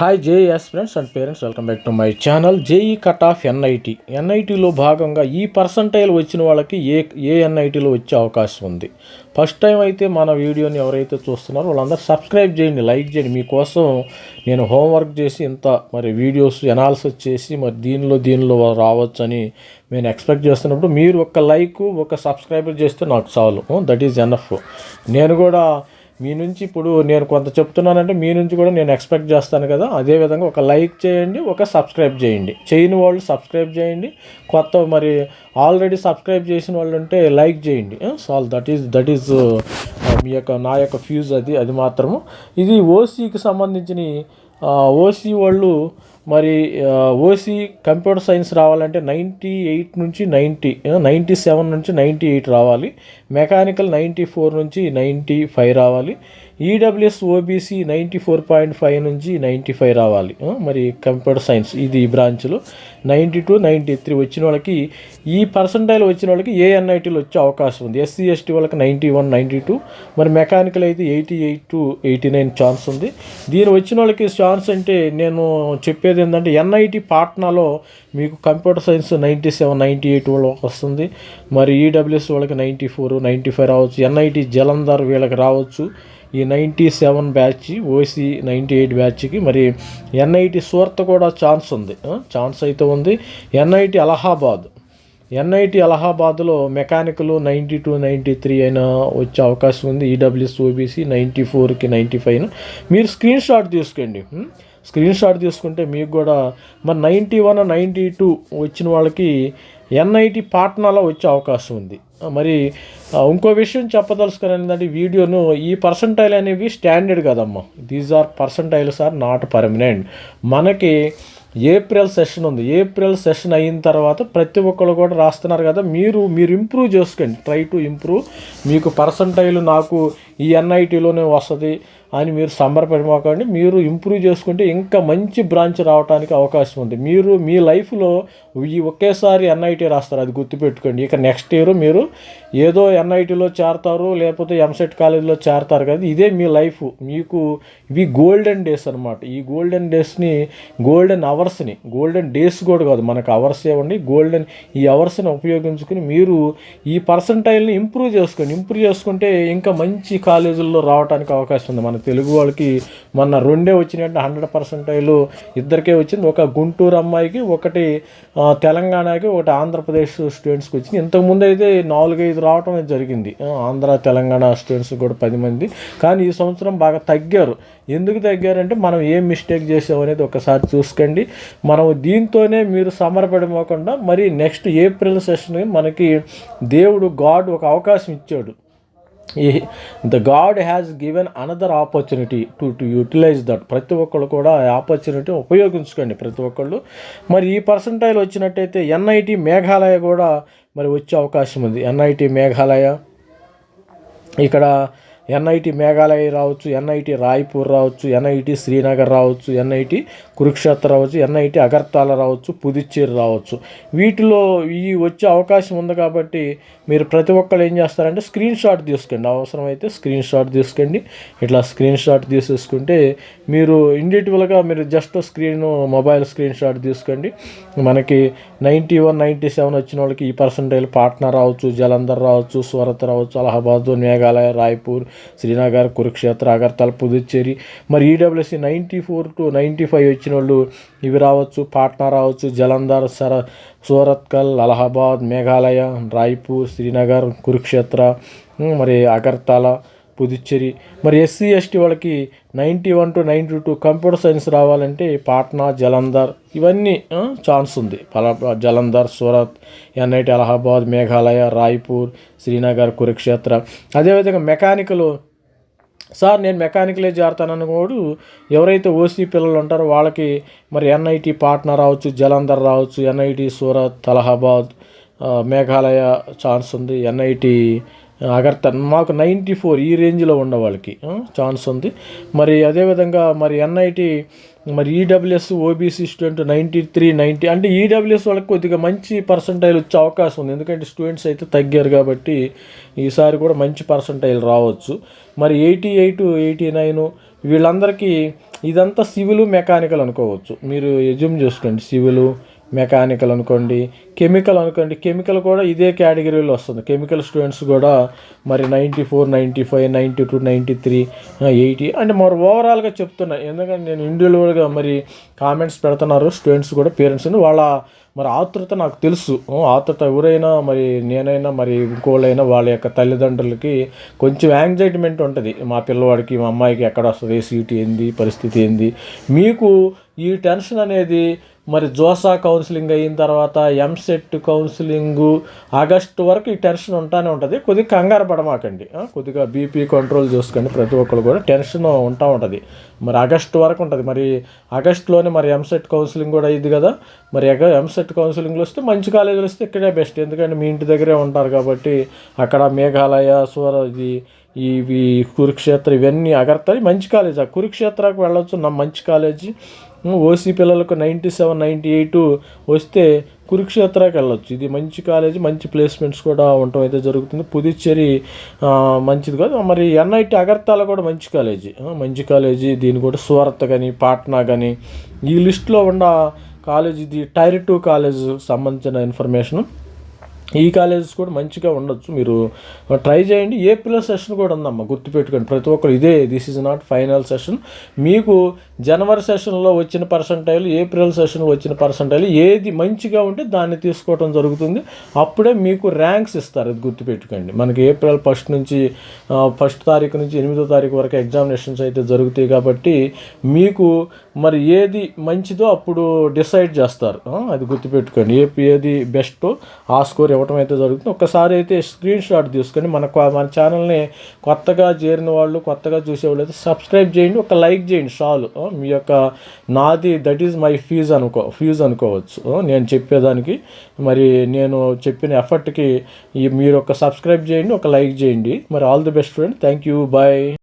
Hi JS friends and parents welcome back to my channel JEE cut off NIT ఎన్ఐటీలో భాగంగా ఈ percentile వచ్చిన వాళ్ళకి ఏ ఏ ఎన్ఐటీలో వచ్చే అవకాశం ఉంది. ఫస్ట్ టైం అయితే మన వీడియోని ఎవరైతే చూస్తున్నారో వాళ్ళందరూ సబ్స్క్రైబ్ చేయండి లైక్ చేయండి. మీకోసం నేను హోంవర్క్ చేసి ఇంత మరి వీడియోస్ ఎనాలిసిస్ చేసి మరి దీనిలో దీనిలో రావచ్చని నేను ఎక్స్పెక్ట్ చేస్తున్నప్పుడు మీరు ఒక లైక్ ఒక సబ్స్క్రైబర్ చేస్తే నాకు చాలు. దట్ ఈజ్ ఎనఫ్ నేను కూడా మీ నుంచి ఇప్పుడు నేను కొంత చెప్తున్నానంటే మీ నుంచి కూడా నేను ఎక్స్పెక్ట్ చేస్తాను కదా. అదేవిధంగా ఒక లైక్ చేయండి ఒక సబ్స్క్రైబ్ చేయండి. చేయని వాళ్ళు సబ్స్క్రైబ్ చేయండి. కొత్త మరి ఆల్రెడీ సబ్స్క్రైబ్ చేసిన వాళ్ళు ఉంటే లైక్ చేయండి. సాల్ దట్ ఈస్ దట్ ఈస్ మీ యొక్క నా యొక్క ఫ్యూజ్ అది అది మాత్రము. ఇది ఓసీకి సంబంధించిన ఓసీ వాళ్ళు మరి ఓసీ కంప్యూటర్ సైన్స్ రావాలంటే నైంటీ ఎయిట్ నుంచి నైంటీ నైంటీ సెవెన్ నుంచి నైంటీ ఎయిట్ రావాలి. మెకానికల్ నైంటీ ఫోర్ నుంచి నైంటీ ఫైవ్ రావాలి. EWS OBC ninety four point five నుంచి నైంటీ ఫైవ్ రావాలి. మరి కంప్యూటర్ సైన్స్ ఇది ఈ బ్రాంచ్లో. నైంటీ టూ నైంటీ త్రీ వచ్చిన వాళ్ళకి ఈ పర్సంటైల్ వచ్చిన వాళ్ళకి ఏఎన్ఐటీలో వచ్చే అవకాశం ఉంది. ఎస్సీ ఎస్టీ వాళ్ళకి నైంటీ వన్ నైంటీ టూ మరి మెకానికల్ అయితే eighty eight to eighty nine chance ఉంది. దీని వచ్చిన వాళ్ళకి ఛాన్స్ అంటే నేను చెప్పేది ఏంటంటే ఎన్ఐటి పాట్నాలో మీకు computer science ninety seven ninety eight వాళ్ళకి వస్తుంది. మరి ఈడబ్ల్యూఎస్ వాళ్ళకి నైంటీ ఫోర్ నైంటీ ఫైవ్ రావచ్చు. ఎన్ఐటి జలంధర్ వీళ్ళకి రావచ్చు. ఈ ninety seven batch OC ninety eight బ్యాచ్కి మరి ఎన్ఐటి సూరత్ కూడా ఛాన్స్ ఉంది. ఛాన్స్ అయితే ఉంది. NIT Allahabad. NIT అలహాబాద్లో mechanical ninety two ninety three అయినా వచ్చే అవకాశం ఉంది. ఈడబ్ల్యూఎస్ ఓబీసీ నైంటీ ఫోర్కి నైంటీ ఫైవ్. మీరు స్క్రీన్ షాట్ తీసుకోండి. స్క్రీన్ షాట్ తీసుకుంటే మీకు కూడా మరి నైంటీ వన్ నైంటీ టూ వచ్చిన వాళ్ళకి ఎన్ఐటి పాట్నాలో వచ్చే అవకాశం ఉంది. మరి ఇంకో విషయం చెప్పదలుచుకుని ఏంటంటే వీడియోను ఈ పర్సంటైల్ అనేవి స్టాండర్డ్ కదమ్మా. These are percentiles are not permanent మనకి ఏప్రిల్ సెషన్ ఉంది. ఏప్రిల్ సెషన్ అయిన తర్వాత ప్రతి ఒక్కరు కూడా రాస్తున్నారు కదా మీరు మీరు ఇంప్రూవ్ చేసుకోండి. ట్రై టు ఇంప్రూవ్ మీకు పర్సంటైల్ నాకు ఈ ఎన్ఐటీలోనే వస్తుంది. అని మీరు సంబరపడిపోకండి మీరు ఇంప్రూవ్ చేసుకుంటే ఇంకా మంచి బ్రాంచ్ రావడానికి అవకాశం ఉంది. మీరు మీ లైఫ్లో ఈ ఒకేసారి ఎన్ఐటీ రాస్తారు. అది గుర్తుపెట్టుకోండి. ఇక నెక్స్ట్ ఇయర్ మీరు ఏదో ఎన్ఐటీలో చేరతారు లేకపోతే ఎంసెట్ కాలేజీలో చేరతారు కదా ఇదే మీ లైఫ్ మీకు ఇవి గోల్డెన్ డేస్ అనమాట ఈ గోల్డెన్ డేస్ని గోల్డెన్ అవర్స్ని గోల్డెన్ డేస్ కూడా కాదు మనకు అవర్స్ ఇవ్వండి గోల్డెన్ ఈ అవర్స్ని ఉపయోగించుకుని మీరు ఈ పర్సంటైల్ని ఇంప్రూవ్ చేసుకోండి. ఇంప్రూవ్ చేసుకుంటే ఇంకా మంచి కాలేజీల్లో రావడానికి అవకాశం ఉంది. మన తెలుగు వాళ్ళకి మొన్న రెండే వచ్చినాయంటే హండ్రెడ్ పర్సెంటైలు ఇద్దరికే వచ్చింది. ఒక గుంటూరు అమ్మాయికి ఒకటి తెలంగాణకి ఒకటి ఆంధ్రప్రదేశ్ స్టూడెంట్స్కి వచ్చింది. ఇంతకుముందు అయితే నాలుగైదు రావటం జరిగింది. ఆంధ్ర తెలంగాణ స్టూడెంట్స్ కూడా పది మంది. కానీ ఈ సంవత్సరం బాగా తగ్గారు. ఎందుకు తగ్గారంటే మనం ఏం మిస్టేక్ చేసాం అనేది ఒకసారి చూసుకోండి. మనం దీంతోనే మీరు సమరపడిపోకుండా మరి నెక్స్ట్ ఏప్రిల్ సెషన్ మనకి దేవుడు గాడ్ ఒక అవకాశం ఇచ్చాడు. The god has given another opportunity to to utilize that. ప్రతి ఒక్కళ్ళు కూడా ఆ ఆపర్చునిటీ ఉపయోగించుకోండి ప్రతి ఒక్కళ్ళు. మరి ఈ పర్సంటైల్ వచ్చినట్టయితే ఎన్ఐటి మేఘాలయ కూడా మరి వచ్చే అవకాశం ఉంది. ఎన్ఐటి మేఘాలయ. ఇక్కడ ఎన్ఐటి మేఘాలయ రావచ్చు ఎన్ఐటి రాయ్పూర్ రావచ్చు ఎన్ఐటి శ్రీనగర్ రావచ్చు ఎన్ఐటి కురుక్షేత్ర రావచ్చు ఎన్ఐటి అగర్తాల రావచ్చు పుదుచ్చేరి రావచ్చు. వీటిలో ఈ వచ్చే అవకాశం ఉంది కాబట్టి మీరు ప్రతి ఒక్కరు ఏం చేస్తారంటే స్క్రీన్ షాట్ తీసుకోండి అవసరమైతే స్క్రీన్ షాట్ తీసుకోండి ఇట్లా స్క్రీన్ షాట్ తీసేసుకుంటే మీరు ఇండివిజువల్గా మీరు just screen mobile screen shot తీసుకోండి మనకి నైంటీ వన్ నైంటీ సెవెన్ వచ్చిన వాళ్ళకి ఈ పర్సంటేజ్ పాట్నా రావచ్చు జలంధర్ రావచ్చు సూరత్ రావచ్చు అలహాబాద్ మేఘాలయ రాయ్పూర్ శ్రీనగర్ కురుక్షేత్ర అగర్తల పుదుచ్చేరి మరి EWC ninety four to ninety five వచ్చిన వాళ్ళు ఇవి రావచ్చు. పాట్నా రావచ్చు. జలంధర్ సర సూరత్కల్ అలహాబాద్ మేఘాలయ రాయ్పూర్ శ్రీనగర్ కురుక్షేత్ర మరి అగర్తల పుదుచ్చేరి. మరి ఎస్సీ ఎస్టీ వాళ్ళకి ninety one to ninety two computer science రావాలంటే పాట్నా జలంధర్ ఇవన్నీ ఛాన్స్ ఉంది. పలా జలంధర్ సూరత్ ఎన్ఐటి అలహాబాద్ మేఘాలయ రాయ్పూర్ శ్రీనగర్ కురుక్షేత్ర. అదేవిధంగా మెకానికల్ సార్ నేను మెకానికలే చేరతానని కూడా ఎవరైతే ఓసీ పిల్లలు ఉంటారో వాళ్ళకి మరి ఎన్ఐటి పాట్నా రావచ్చు జలంధర్ రావచ్చు ఎన్ఐటి సూరత్ అలహాబాద్ మేఘాలయ ఛాన్స్ ఉంది. ఎన్ఐటి అగర్తన్ మాకు నైంటీ ఫోర్ ఈ రేంజ్లో ఉన్న వాళ్ళకి ఛాన్స్ ఉంది. మరి అదేవిధంగా మరి ఎన్ఐటి మరి EWS OBC student ninety three ninety అంటే ఈడబ్ల్యూఎస్ వాళ్ళకి కొద్దిగా మంచి పర్సంటైల్ వచ్చే అవకాశం ఉంది. ఎందుకంటే స్టూడెంట్స్ అయితే తగ్గారు కాబట్టి ఈసారి కూడా మంచి పర్సంటైల్ రావచ్చు. మరి ఎయిటీ ఎయిట్ ఎయిటీ నైన్ వీళ్ళందరికీ ఇదంతా సివిల్ మెకానికల్ అనుకోవచ్చు. మీరు ఎజ్యూమ్ చేసుకోండి. సివిలు మెకానికల్ అనుకోండి కెమికల్ అనుకోండి కెమికల్ కూడా ఇదే కేటగిరీలో వస్తుంది. కెమికల్ స్టూడెంట్స్ కూడా మరి ninety four ninety five ninety two ninety three eighty అంటే మరి ఓవరాల్గా చెప్తున్నా. ఎందుకంటే నేను ఇండివిజువల్గా మరి కామెంట్స్ పెడుతున్నారు స్టూడెంట్స్ కూడా పేరెంట్స్ వాళ్ళ మరి ఆతృత నాకు తెలుసు. ఆతృత ఎవరైనా మరి నేనైనా మరి ఇంకోళ్ళైనా వాళ్ళ యొక్క తల్లిదండ్రులకి కొంచెం యాంగ్జైటీమెంట్ ఉంటుంది. మా పిల్లవాడికి మా అమ్మాయికి ఎక్కడ వస్తుంది సీట్ ఏంది పరిస్థితి ఏంది. మీకు ఈ టెన్షన్ అనేది మరి జోసా కౌన్సిలింగ్ అయిన తర్వాత ఎంసెట్ కౌన్సిలింగ్ ఆగస్టు వరకు ఈ టెన్షన్ ఉంటానే ఉంటుంది. కొద్దిగా కంగారు పడమాకండి. కొద్దిగా బీపీ కంట్రోల్ చూసుకోండి. ప్రతి ఒక్కరు కూడా టెన్షన్ ఉంటా ఉంటుంది. మరి ఆగస్టు వరకు ఉంటుంది. మరి ఆగస్టులోనే మరి ఎంసెట్ కౌన్సిలింగ్ కూడా అయ్యింది కదా. మరి ఎగ ఎంసెట్ కౌన్సిలింగ్లో వస్తే మంచి కాలేజీలు వస్తే ఇక్కడే బెస్ట్. ఎందుకంటే మీ ఇంటి దగ్గరే ఉంటారు కాబట్టి అక్కడ మేఘాలయ సూర ఇది ఇవి కురుక్షేత్ర ఇవన్నీ అగర్తరి మంచి కాలేజ్. ఆ కురుక్షేత్రకు వెళ్ళొచ్చు. నా మంచి కాలేజీ ఓసీ పిల్లలకు నైంటీ సెవెన్ నైంటీ ఎయిట్ వస్తే కురుక్షేత్రకి వెళ్ళొచ్చు. ఇది మంచి కాలేజీ మంచి ప్లేస్మెంట్స్ కూడా ఉండటం అయితే జరుగుతుంది. పుదుచ్చేరి మంచిది కాదు. మరి ఎన్ఐటి అగర్తాల కూడా మంచి కాలేజీ. మంచి కాలేజీ. దీని కూడా సూరత్ కానీ పాట్నా కానీ ఈ లిస్ట్లో ఉన్న కాలేజ్ ఇది టైర్ టూ కాలేజ్ సంబంధించిన ఇన్ఫర్మేషన్. ఈ కాలేజెస్ కూడా మంచిగా ఉండొచ్చు. మీరు ట్రై చేయండి. ఏప్రిల్ సెషన్ కూడా ఉందమ్మా గుర్తుపెట్టుకోండి. ప్రతి ఒక్కరు ఇదే this is not final session. మీకు జనవరి సెషన్లో వచ్చిన పర్సంటైల్ ఏప్రిల్ సెషన్లో వచ్చిన పర్సంటైల్ ఏది మంచిగా ఉంటే దాన్ని తీసుకోవడం జరుగుతుంది. అప్పుడే మీకు ర్యాంక్స్ ఇస్తారు అది గుర్తుపెట్టుకోండి. మనకి ఏప్రిల్ ఫస్ట్ నుంచి ఫస్ట్ తారీఖు నుంచి ఎనిమిదో తారీఖు వరకు ఎగ్జామినేషన్స్ అయితే జరుగుతాయి కాబట్టి మీకు మరి ఏది మంచిదో అప్పుడు డిసైడ్ చేస్తారు. అది గుర్తుపెట్టుకోండి. ఏ ఏది బెస్ట్ ఆ స్కోర్ ఇవ్వటం అయితే జరుగుతుంది. ఒక్కసారి అయితే స్క్రీన్ షాట్ తీసుకొని మన మన ఛానల్ని కొత్తగా చేరిన వాళ్ళు కొత్తగా చూసేవాళ్ళు అయితే సబ్స్క్రైబ్ చేయండి. ఒక లైక్ చేయండి చాలు. మీ యొక్క నాది దట్ ఈజ్ మై ఫీజ్ అనుకో ఫీజ్ అనుకోవచ్చు. నేను చెప్పేదానికి మరి నేను చెప్పిన ఎఫర్ట్కి మీరు ఒక సబ్స్క్రైబ్ చేయండి ఒక లైక్ చేయండి. మరి all the best friend thank you bye